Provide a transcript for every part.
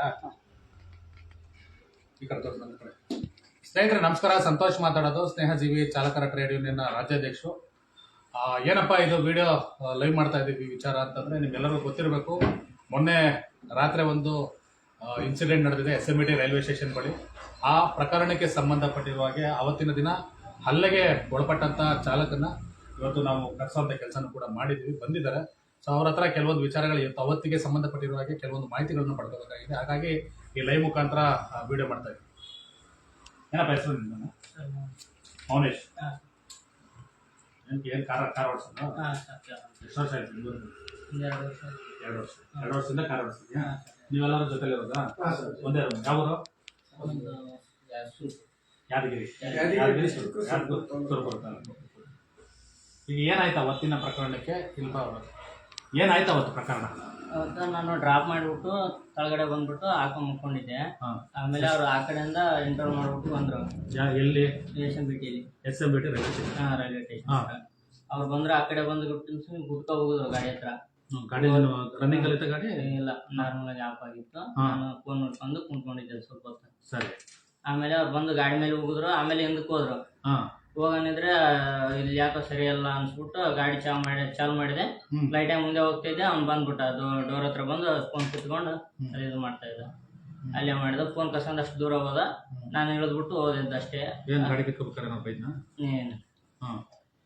ಆಯ್ತಾ? ಈ. ಸ್ನೇಹಿತರೆ, ನಮಸ್ಕಾರ. ಸಂತೋಷ್ ಮಾತಾಡೋದು. ಸ್ನೇಹಜೀವಿ ಚಾಲಕರ ಟ್ರೇಡ್ ಯೂನಿಯನ್ ರಾಜ್ಯಾಧ್ಯಕ್ಷರು. ಏನಪ್ಪ ಇದು ವಿಡಿಯೋ ಲೈವ್ ಮಾಡ್ತಾ ಇದ್ದೀವಿ ವಿಚಾರ ಅಂತಂದ್ರೆ ನಿಮ್ಗೆಲ್ಲರಿಗೂ ಗೊತ್ತಿರಬೇಕು. ಮೊನ್ನೆ ರಾತ್ರಿ ಒಂದು ಇನ್ಸಿಡೆಂಟ್ ನಡೆದಿದೆ S M T railway station ಬಳಿ. ಆ ಪ್ರಕರಣಕ್ಕೆ ಸಂಬಂಧಪಟ್ಟಿರುವ ಹಾಗೆ ಅವತ್ತಿನ ದಿನ ಹಲ್ಲೆಗೆ ಒಳಪಟ್ಟಂತ ಚಾಲಕನ ಇವತ್ತು ನಾವು ಕರೆಸೋಂಥ ಕೆಲಸನೂ ಕೂಡ ಮಾಡಿದ್ದೀವಿ ಬಂದಿದ್ದಾರೆ. ಸೊ ಅವ್ರ ಹತ್ರ ಕೆಲವೊಂದು ವಿಚಾರಗಳು ಇವತ್ತು ಅವತ್ತಿಗೆ ಸಂಬಂಧಪಟ್ಟಿರುವ ಹಾಗೆ ಕೆಲವೊಂದು ಮಾಹಿತಿಗಳನ್ನು ಪಡ್ಕೋಬೇಕಾಗಿದೆ. ಹಾಗಾಗಿ ಈ ಲೈವ್ ಮುಖಾಂತರ ವಿಡಿಯೋ ಮಾಡ್ತಾ ಇದ್ದೀವಿ ಏನಪ್ಪ ಹೆಸರು ನಿಮ್ಮದು ಮೌನೇಶ್. ಏನು ಕಾರ ಕಾರ್ ಓಡಿಸೋದು ಎಷ್ಟು ವರ್ಷ ಆಯ್ತು ಎರಡು ವರ್ಷ ಎರಡು ವರ್ಷ. ಎರಡು ವರ್ಷದಿಂದ ಕಾರ್ ಓಡಿಸ್ತೀನಿ ನೀವೆಲ್ಲರೂ ಜೊತೆಲಿ ಇರೋದಾ ಒಂದೇ ಸೂಟ್ ಯಾದಗಿರಿ. ಯಾದಗಿರಿ. ಸುರಪುರ ತಾಲೂಕು. ಈಗ ಏನಾಯ್ತು ಅವತ್ತಿನ ಪ್ರಕರಣಕ್ಕೆ ಇಲ್ಪ ಏನಾಯ್ತು ಅವತ್ತು ಪ್ರಕರಣ? ಅವತ್ತು ನಾನು ಡ್ರಾಪ್ ಮಾಡಿಬಿಟ್ಟು ಕೆಳಗಡೆ ಬಂದ್ಬಿಟ್ಟು ಹಾಕೊಂಡ್ ಮುಕ್ಕೊಂಡಿದ್ದೆ. ಹಾಂ. ಆಮೇಲೆ ಅವ್ರು ಆ ಕಡೆಯಿಂದ ಎಂಟರ್ ಮಾಡ್ಬಿಟ್ಟು ಬಂದ್ರು. ಯಾ ಎಲ್ಲಿ? ರೇಷನ್ ಬಿಟ್ಟಿಲಿ S M B T railway station ಹಾಂ ರೈಲ್ವೆ ಸ್ಟೇಷನ್. ಅವ್ರು ಬಂದ್ರೆ ಆ ಕಡೆ ಬಂದು ಬಿಟ್ಟು ಗುಟ್ಕೊ ಹೋಗುದು ಗಾಡಿ ಹತ್ರ. ಹ್ಮ್, ಗಾಡಿ ರನ್ನಿಂಗ್ ಅಲ್ಲಿ ಗಾಡಿ? ಇಲ್ಲ ನಾರ್ಮಲ್ ಆಗಿ ಆಫ್ ಆಗಿತ್ತು. ಹಾ. ನಾನು ಫೋನ್ ನೋಡ್ಕೊಂಡು ಕುಂತ್ಕೊಂಡಿದ್ದೆ ಸ್ವಲ್ಪ ಹೊತ್ತು. ಸರಿ. ಆಮೇಲೆ ಅವ್ರು ಬಂದು ಗಾಡಿ ಮೇಲೆ ಹೋಗಿದ್ರು ಆಮೇಲೆ ಹಿಂದಕ್ಕೆ ಹೋದ್ರು. ಹಾಂ. ಹೋಗನಿದ್ರೆ ಇಲ್ಲಿ ಯಾಕೋ ಸರಿಯಲ್ಲ ಅನ್ಸ್ಬಿಟ್ಟು ಗಾಡಿ ಚಾಲು ಮಾಡಿ ಚಾಲು ಮಾಡಿದೆ. ಹ್ಮ್. ಲೈಟಾಗಿ ಮುಂದೆ ಹೋಗ್ತಿದ್ದೆ ಅವ್ನು ಬಂದ್ಬಿಟ್ಟ. ಅದು ಡೋರ್ ಹತ್ರ ಬಂದು ಫೋನ್ ಕಿತ್ಕೊಂಡು. ಇದು ಮಾಡ್ತಾ ಇದ್ದ. ಅಲ್ಲೇ ಮಾಡಿದ ಫೋನ್ ಕಸ್ಕೊಂಡು ಅಷ್ಟು ದೂರ ಹೋದ. ನಾನು ಇಳಿದ್ಬಿಟ್ಟು ಹೋದಿದ್ದ ಅಷ್ಟೇ. ಏನು ಗಾಡಿ ಕಿತ್ಕೋಬೇಕಾರೆ ನಾವು ಬೈದ್ನ ಏನು? ಹಾಂ.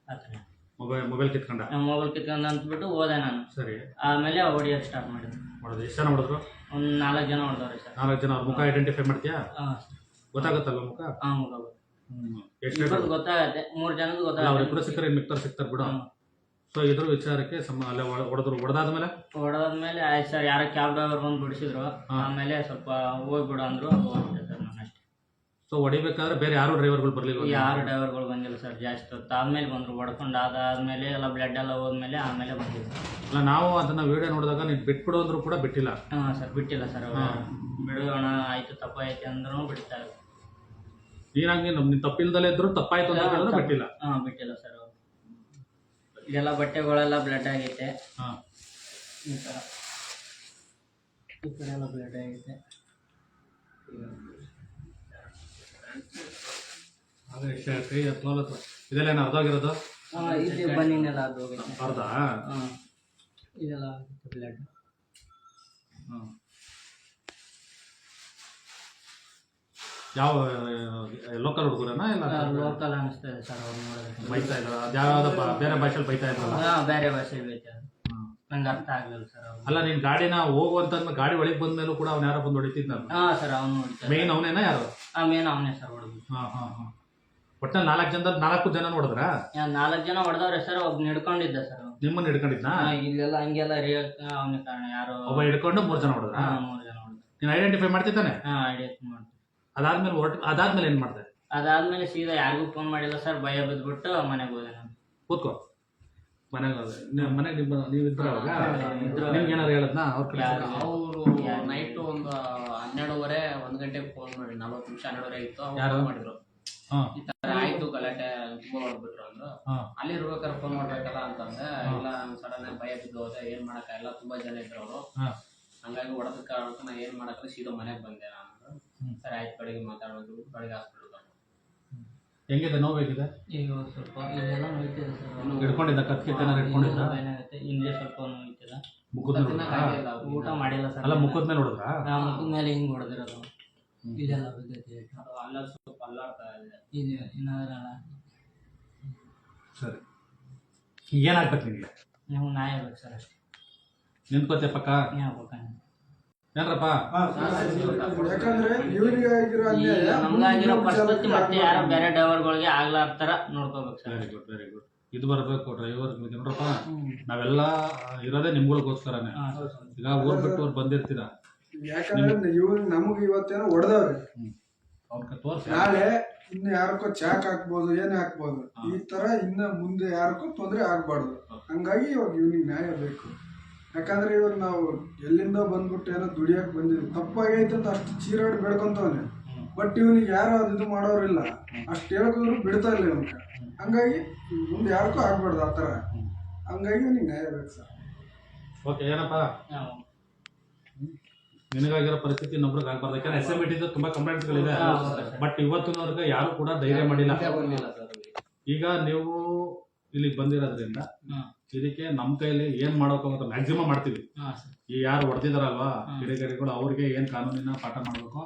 ಆ ಥರ ಮೊಬೈಲ್ ಮೊಬೈಲ್ ಕಿತ್ಕೊಂಡ ಮೊಬೈಲ್ ಕಿತ್ಕೊಂಡು ಅಂದ್ಬಿಟ್ಟು ಹೋದೆ ನಾನು. ಸರಿ. ಆಮೇಲೆ ಹೊಡಿಯೋದು ಸ್ಟಾರ್ಟ್ ಮಾಡಿದೆ. ಮಾಡೋದು ಎಷ್ಟು ಜನ ಹೊಡೆದ್ರು? ಒಂದು ನಾಲ್ಕು ಜನ ಹೊಡೆದವ್ರೆ ಸರ್. ನಾಲ್ಕು ಜನ ಅವ್ರ ಮುಖ ಐಡೆಂಟಿಫೈ ಮಾಡ್ತೀಯಾ? ಹಾಂ. ಗೊತ್ತಾಗುತ್ತಲ್ಲ ಮುಖ? ಹಾಂ ಮುಖ ಇಬ್ಬರದ್ದು ಗೊತ್ತಾಗತ್ತೆ ಮೂರು ಜನದ್ದು ಅಲ್ಲ ಅವ್ರಿಬ್ರು ಗೊತ್ತಾಗತ್ತೆ ಸಿಕ್ಕರೆ ಇನ್ನು ಸಿಗ್ತಾರೆ ಬಿಡು. ಸೊ ಇದ್ರ ವಿಚಾರಕ್ಕೆ ಸಮ ಅಲ್ಲೇ ಹೊಡೆದ್ರು ಹೊಡೆದಾದ್ಮೇಲೆ ಹೊಡೆದಾದ್ಮೇಲೆ ಆಯ್ತು ಸರ್ ಯಾರೋ ಕ್ಯಾಬ್ ಡ್ರೈವರ್ ಬಂದು ಬಿಡಿಸಿದ್ರು. ಆಮೇಲೆ ಸ್ವಲ್ಪ ಹೋಗ್ಬಿಡು ಅಂದ್ರು ಹೋಗ್ಬಿಟ್ಟೆ ಸರ್ ನಾನು ಅಷ್ಟೇ. ಸೊ ಹೊಡಿಬೇಕಾದ್ರೆ ಬೇರೆ ಯಾರು ಡ್ರೈವರ್ಗಳು ಬರಲಿಲ್ಲ ಯಾರು ಡ್ರೈವರ್ಗಳು ಬಂದಿಲ್ಲ ಸರ್ ಜಾಸ್ತಿ ಹೊತ್ತು. ಆದ್ಮೇಲೆ ಬಂದ್ರು ಹೊಡ್ಕೊಂಡು ಅದಾದ್ಮೇಲೆ ಎಲ್ಲ ಬ್ಲಡ್ ಎಲ್ಲ ಹೋದ್ಮೇಲೆ ಆಮೇಲೆ ಬಂದಿದ್ರು. ಅಲ್ಲ ನಾವು ಅದನ್ನ ವಿಡಿಯೋ ನೋಡಿದಾಗ ನೀನು ಬಿಟ್ಬಿಡು ಅಂದ್ರು ಕೂಡ ಬಿಟ್ಟಿಲ್ಲ. ಹಾಂ ಸರ್ ಬಿಟ್ಟಿಲ್ಲ ಸರ್. ಬಿಡೋಣ ಆಯ್ತು ತಪ್ಪಾಯ್ತು ಅಂದ್ರೂ ಬಿಡ್ತಾ ಇಲ್ಲ ನೀನಾಗಿ ನಮ್ಮ ತಪ್ಪಿಲ್ಲದಲ್ಲೇ ತಪ್ಪಿಲ್ದಲೇ ಇದ್ರು ತಪ್ಪಾಯ್ತು ಅಂತ ಹೇಳಿದ್ರೆ ಬಿಟ್ಟಿಲ್ಲ. ಹಾಂ ಬಿಟ್ಟಿಲ್ಲ ಸರ್ ಇದೆಲ್ಲ ಬಟ್ಟೆಗಳೆಲ್ಲ ಬ್ಲಡ್ ಆಗೈತೆ ಹಾ. ಈ ಥರ ಈ ಕಡೆ ಎಲ್ಲ ಬ್ಲಡ್ ಆಗೈತೆ ಅದೇ ಶ- ಕೈ ತೋಲ್ ಹತ್ರ ಇದೆಲ್ಲ ಏನು ಅರ್ಧೋಗಿರೋದು ಹಾಂ ಇಲ್ಲಿ ಬನ್ನಿನೆಲ್ಲ ಅದು ಹೋಗೈತೆ ಅರ್ಧ? ಹಾಂ. ಇದೆಲ್ಲ ಬ್ಲಡ್ ಹ್ಮ್. ಯಾವ ಲೋಕಲ್ ಹುಡುಗರನ್ನ ಇಲ್ಲ ಲೋಕಲ್ ಅನಿಸ್ತದೆ ಸರ್ ಅವ್ರು ನೋಡಿದ್ರೆ ಬೈತಾ ಇದ್ರ ಅದ್ಯಾವ್ದು ಬೇರೆ ಭಾಷೆಲಿ ಬೈತಾ ಇದ್ರಲ್ಲ ಹಾಂ ಬೇರೆ ಭಾಷೆ ಬೈತಾರೆ. ನಂಗೆ ಅರ್ಥ ಆಗಲಿಲ್ಲ ಸರ್ ಅವ್ರು. ಅಲ್ಲ ನೀನ್ ಗಾಡಿನ ಹೋಗುವಂತ ಗಾಡಿ ಒಳಗೆ ಬಂದ ಮೇಲೂ ಕೂಡ ಅವ್ನ ಯಾರೋ ಬಂದು ಹೊಡಿತಿದ್ದ ಹಾಂ ಸರ್ ಅವನು ನೋಡ್ತಾರೆ ಮೇನ್ ಅವನೇನ ಯಾರು? ಹಾಂ ಮೇನ್ ಅವನೇ ಸರ್ ಹೊಡೆದು. ಹಾ ಹಾ ಹಾ. ಒಟ್ಟು ನಾಲ್ಕು ಜನ ನಾಲ್ಕು ಜನ ನೋಡಿದ್ರ? ನಾಲ್ಕು ಜನ ಹೊಡೆದವ್ರೆ ಸರ್ ಒಬ್ಬ ಹಿಡ್ಕೊಂಡಿದ್ದ ಸರ್ ಅವ್ನು. ನಿಮ್ಮನ್ನ ಹಿಡ್ಕೊಂಡಿದ್ನ? ಹಾ, ಇಲ್ಲೆಲ್ಲ ಹಂಗೆಲ್ಲ ರಿಯಾಕ್ಟ್ ಅವನ ಕಾರಣ ಯಾರು ಒಬ್ಬ ಹಿಡ್ಕೊಂಡು ಮೂರ್ ಜನ ಹೊಡೆದ್ರ? ಹಾಂ ಮೂರು ಜನ ಹೊಡೆದ್ರು. ನೀನ್ ಐಡೆಂಟಿಫೈ ಮಾಡ್ತಿದ್ದಾನೆ? ಹಾಂ ಐಡಿಯಾ ಮಾಡ್ತೀವಿ ಅದಾದ್ಮೇಲೆ ಹೊರಟು ಅದಾದ್ಮೇಲೆ ಏನ್ ಮಾಡ್ದೆ? ಅದಾದ್ಮೇಲೆ ಸೀದಾ ಯಾರಿಗೂ ಫೋನ್ ಮಾಡಿಲ್ಲ ಸರ್ ಭಯ ಬಿದ್ಬಿಟ್ಟು ಮನೆಗೆ ಹೋದೆ ನಾನು. ಕೂತ್ಕೋ. ಮನೆಗೆ ಹೋದೆ. ನೀವ್- ಮನೆಗೆ ನಿಮ್ಮ ಅವಾಗ? ಇದ್ರು. ನಿಮ್ಗೆ ಏನಾರು ಹೇಳದ್ನ ಅವ್ರ ಕಡೆ? ಯಾರು? ಅವರು ನೈಟ್ ಒಂದು ಹನ್ನೆರಡುವರೆ ಒಂದ್ ಗಂಟೆಗೆ ಫೋನ್ ಮಾಡಿ ನಲ್ವತ್ತು ನಿಮಿಷ ಹನ್ನೆರಡುವರೆ ಇತ್ತು. ಯಾರು? ಫೋನ್ ಮಾಡಿದ್ರು. ಹಾ. ಈ ತರ ಆಯ್ತು ಗಲಾಟೆ ತುಂಬಾ ಹೊಡ್ಬಿಟ್ರು ಅಂದ್ರು. ಹಾ. ಅಲ್ಲಿ ಇರ್ಬೇಕಾದ್ರೆ ಫೋನ್ ಮಾಡ್ಬೇಕಲ್ಲ ಅಂತಂದ್ರೆ ಇಲ್ಲ ಸಡನ್ ಆಗಿ ಭಯ ಬಿದ್ದು ಹೋದೆ. ಏನ್ ಮಾಡಕ್ಕಾಗಲ್ಲ. ತುಂಬಾ ಜನ ಇದ್ರು ಅವರು. ಹಾ. ಹಂಗಾಗಿ ಹೊಡೆದ ಕಾರಣ ನಾ ಏನ್ ಮಾಡಕ್ಕೆ ಸೀದಾ ಮನೆಗೆ ಬಂದೆ. ಸರಿ ಆಯ್ತು ಕಡೆಗೆ ಮಾತಾಡೋದು ಕಡೆಗೆ ಹಾಸ್ಪಿಟಲ್ ಹೆಂಗಿದೆ ನೋವು ಹೇಗಿದೆ? ಈಗ ಸ್ವಲ್ಪ ಇಲ್ಲೆಲ್ಲ ನೋಯ್ತಿದೆ ಸರ್. ಹಿಡ್ಕೊಂಡಿದ್ದ ಕತ್ಕಿಟ್ ಏನಾರು ಹಿಡ್ಕೊಂಡಿದ್ದ? ಏನಾಗುತ್ತೆ? ಹಿಂದೆ ಸ್ವಲ್ಪ ನೋಯ್ತಿದ. ಮುಖದ ಮೇಲೆ ಊಟ ಮಾಡಿಲ್ಲ ಸರ್. ಅಲ್ಲ ಮುಖದ ಮೇಲೆ ಹೊಡೆದ್ರ ನಾ ಮುಖದ ಮೇಲೆ ಹಿಂಗೆ ಹೊಡೆದಿರೋದು. ಇದೆಲ್ಲ ಬಿದ್ದೈತಿ ಅಲ್ಲ ಸ್ವಲ್ಪ ಅಲ್ಲಾಡ್ತಾ ಇದೆ. ಇದು ಏನಾದ್ರಲ್ಲ ಸರಿ. ಏನಾಗ್ಬೇಕು ನಿಮಗೆ? ನೀವು ನಾಯಿ ಬೇಕು ಸರ್ ಅಷ್ಟೇ. ನಿಂತ್ಕೋತೆ ಪಕ್ಕ? ಹೇಳ್ಬೇಕಂದ್ರೆ ಏನ್ರಪ್ಪ? ಯಾಕಂದ್ರೆ ಇವರಿಗೆ ಆಗಿರೋ ಅನ್ಯಾಯ ನಮ್ಗಾಗಿರೋ ಪರಿಸ್ಥಿತಿ ಮತ್ತೆ ಯಾರೋ ಬೇರೆ ಡ್ರೈವರ್ಗಳಿಗೆ ಆಗ್ಲಾರ ಥರ ನೋಡ್ಕೋಬೇಕು sir. Very good very good ಇದು ಬರಬೇಕು ಡ್ರೈವರ್ ನೋಡ್ರಪ್ಪ ನಾವೆಲ್ಲ ಇರೋದೇ ನಿಮ್ಗಳಿಗೋಸ್ಕರನೇ ಈಗ ಊರ್ ಬಿಟ್ಟು ಅವ್ರು ಬಂದಿರ್ತೀರ? ಯಾಕಂದ್ರೆ ಇವ್ರು ನಮಗೆ ಇವತ್ತೇನೋ ಹೊಡೆದವ್ರಿ. ಅವ್ರ ತೋರ್ಸಿ. ನಾಳೆ ಇನ್ನು ಯಾರಕ್ಕೋ ಚಾಕ್ ಹಾಕ್ಬೋದು ಏನೇ ಹಾಕ್ಬೋದು ಈ ತರ ಇನ್ನ ಮುಂದೆ ಯಾರಕ್ಕೂ ತೊಂದರೆ ಆಗ್ಬಾರ್ದು. ಹಂಗಾಗಿ ಇವಾಗ ಇವ್ನಿಗೆ ನ್ಯಾಯ ಬೇಕು. ಯಾಕಂದ್ರೆ ಇವಾಗ ನಾವು ಎಲ್ಲಿಂದ ಬಂದ್ಬಿಟ್ಟು ಏನೋ ದುಡಿಯಕ್ಕೆ ಬಂದಿದ್ವಿ ತಪ್ಪಾಗೈತೆ ಅಂತ ಅಷ್ಟು ಚೀರಾಡಿ ಬೆಳ್ಕೊಂತವನೆ. ಬಟ್ ಇವನಿಗೆ ಯಾರು ಅದು ಇದು ಮಾಡೋರಿಲ್ಲ. ಅಷ್ಟು ಹೇಳ್ಕೊಂಡ್ರು ಬಿಡ್ತಾ ಇಲ್ಲ ಇವನ್ ಹಂಗಾಗಿ ಮುಂದೆ ಯಾರಿಗೂ ಆಗ್ಬಾರ್ದು ಆ ಥರ. ಹಂಗಾಗಿ ಇವ್ನಿಗೆ ನ್ಯಾಯ ಬೇಕು ಸರ್. ಓಕೆ ಏನಪ್ಪ? ನಿನಗಾಗಿರೋ ಪರಿಸ್ಥಿತಿ ಇನ್ನೊಬ್ರಿಗೆ ಆಗ್ಬಾರ್ದು. ಯಾಕಂದ್ರೆ ಎಸ್ ಎಂ ಇಟಿದು ತುಂಬಾ ಕಂಪ್ಲೇಂಟ್ಸ್ಗಳಿದೆ ಬಟ್ ಇವತ್ತಿನವರೆಗೆ ಯಾರು ಕೂಡ ಧೈರ್ಯ ಮಾಡಿಲ್ಲ. ಸರ್. ಈಗ ನೀವು ಇಲ್ಲಿಗೆ ಬಂದಿರೋದ್ರಿಂದ. ಇದಕ್ಕೆ ನಮ್ಮ ಕೈಯಲ್ಲಿ ಏನ್ ಅಂತ ಮ್ಯಾಕ್ಸಿಮಮ್ ಮಾಡ್ತೀವಿ. ಈ ಯಾರು ಹೊಡೆದಿದಾರಲ್ವಾ? ಹ್ಮ್. ಕಿಡಿಗೇಡಿಗಳು ಅವ್ರಿಗೆ ಏನ್ ಕಾನೂನಿನ ಪಾಠ ಮಾಡ್ಬೇಕು.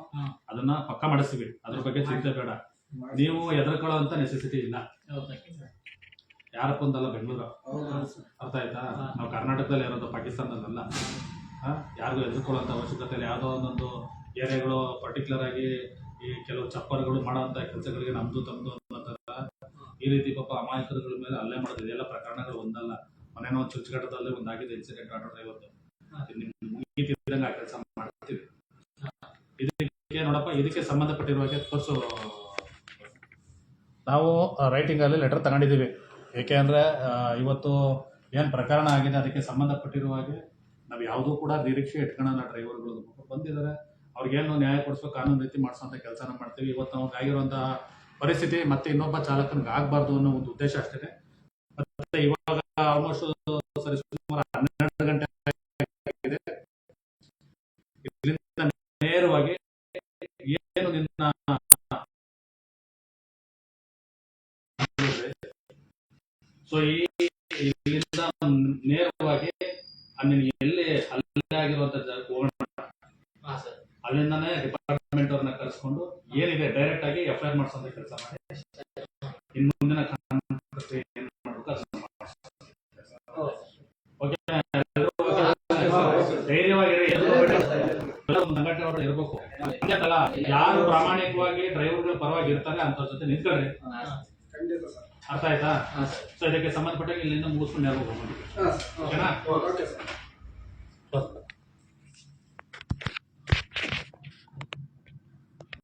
ಅದನ್ನ ಪಕ್ಕ ಮಾಡಿಸ್ತೀವಿ. ಅದ್ರ ಬಗ್ಗೆ ಚಿಂತೆ ಬೇಡ. ನೀವು ಹೆದರ್ಕೊಳ್ಳೋ ಅಂತ ನೆಸೆಸಿಟಿ ಇಲ್ಲ. ಯಾರಪ್ಪ ಅಂತಲ್ಲ ಬೆಂಗಳೂರು? ಅರ್ಥ ಆಯ್ತಾ? ನಾವು ಕರ್ನಾಟಕದಲ್ಲಿ ಇರೋದು ಪಾಕಿಸ್ತಾನದಲ್ಲ. ಯಾರಿಗೂ ಹೆದರ್ಕೊಳ್ಳೋಂಥ ಅವಶ್ಯಕತೆ ಯಾವುದೋ ಒಂದೊಂದು ಏರಿಯಾಗಳು ಪರ್ಟಿಕ್ಯುಲರ್ ಆಗಿ ಈ ಕೆಲವು ಚಪ್ಪರ್ಗಳು ಮಾಡೋಂಥ ಕೆಲಸಗಳಿಗೆ ನಮ್ದು ತಮ್ಮದು ರೀತಿ ಪಾಪ ಅಮಾಯಕರುಗಳ ಮೇಲೆ ಅಲ್ಲೇ ಮಾಡೋದು ಇದೆಲ್ಲ ಪ್ರಕರಣಗಳು ಒಂದಲ್ಲ. ಮೊನ್ನೆ ಒಂದು ಒಂದಾಗಿದೆ ಇನ್ಸಿಡೆಂಟ್ ಆಟೋ ಡ್ರೈವರ್ದು ಮುಗಿತಿದ್ದಂಗೆ ಆ ಕೆಲಸ ಮಾಡ್ತೀವಿ. ಇದಕ್ಕೆ ನೋಡಪ್ಪ, ಇದಕ್ಕೆ ಸಂಬಂಧಪಟ್ಟಿರುವ ತೋರಿಸು. ನಾವು ರೈಟಿಂಗಲ್ಲಿ ಲೆಟರ್ ತಗೊಂಡಿದ್ದೀವಿ. ಏಕೆ ಅಂದರೆ ಇವತ್ತು ಏನು ಪ್ರಕರಣ ಆಗಿದೆ ಅದಕ್ಕೆ ಸಂಬಂಧಪಟ್ಟಿರುವ ಹಾಗೆ ನಾವು ಯಾವುದೂ ಕೂಡ ನಿರೀಕ್ಷೆ ಇಟ್ಕೊಳ್ಳೋಣ ಡ್ರೈವರ್ಗಳು ಬಂದಿದ್ದಾರೆ, ಅವ್ರಿಗೇನು ನ್ಯಾಯ ಕೊಡಿಸೋ ಕಾನೂನು ರೀತಿ ಮಾಡಿಸೋಂಥ ಕೆಲಸನ ಮಾಡ್ತೀವಿ. ಇವತ್ತು ನಾವು ಆಗಿರುವಂತಹ ಪರಿಸ್ಥಿತಿ ಮತ್ತೆ ಇನ್ನೊಬ್ಬ ಚಾಲಕನಿಗೆ ಆಗಬಾರ್ದು ಅನ್ನೋ ಒಂದು ಉದ್ದೇಶ ಅಷ್ಟೇ ಮತ್ತೆ ಇವಾಗ ಆಲ್ಮೋಸ್ಟ್ ಸರಿ ಸುಮಾರು ಹನ್ನೆರಡು ಗಂಟೆ ಇದರಿಂದ ನೇರವಾಗಿ ಏನು ನಿನ್ನ ಸೊ ಈ ಇಲ್ಲಿಂದ ನೇರವಾಗಿ ಅಲ್ಲಿ ಎಲ್ಲಿ ಹಲ್ಲೆ ಆಗಿರುವಂತ ಜಾಗಕ್ಕೆ ಹೋಗೋಣ ಹಾಂ ಸರ್ ಅಲ್ಲಿಂದಾನೇ ಡಿಪಾರ್ಟ್ಮೆಂಟ್ ಅವ್ರನ್ನ ಕರೆಸ್ಕೊಂಡು ಏನಿದೆ ಡೈರೆಕ್ಟ್ ಐ ಕೆಲಸ ಮಾಡಿ. ಇನ್ನು ಮುಂದಿನ ಧೈರ್ಯವಾಗಿರಿ ಸಂಘಟನೆ ಇರಬೇಕು. ಹಂಗಂತಲ್ಲ ಯಾರು ಪ್ರಾಮಾಣಿಕವಾಗಿ ಡ್ರೈವರ್ಗಳ ಪರವಾಗಿ ಇರ್ತಾರೆ ಅಂತ ಜೊತೆ ಸರ್. ಅರ್ಥ ಆಯ್ತಾ? ಸೊ ಇದಕ್ಕೆ ಸಂಬಂಧಪಟ್ಟಾಗ ಇಲ್ಲಿಂದ ಮುಗಿಸ್ಕೊಂಡು ಯಾರು ಹೋಗ್ಬೋದು?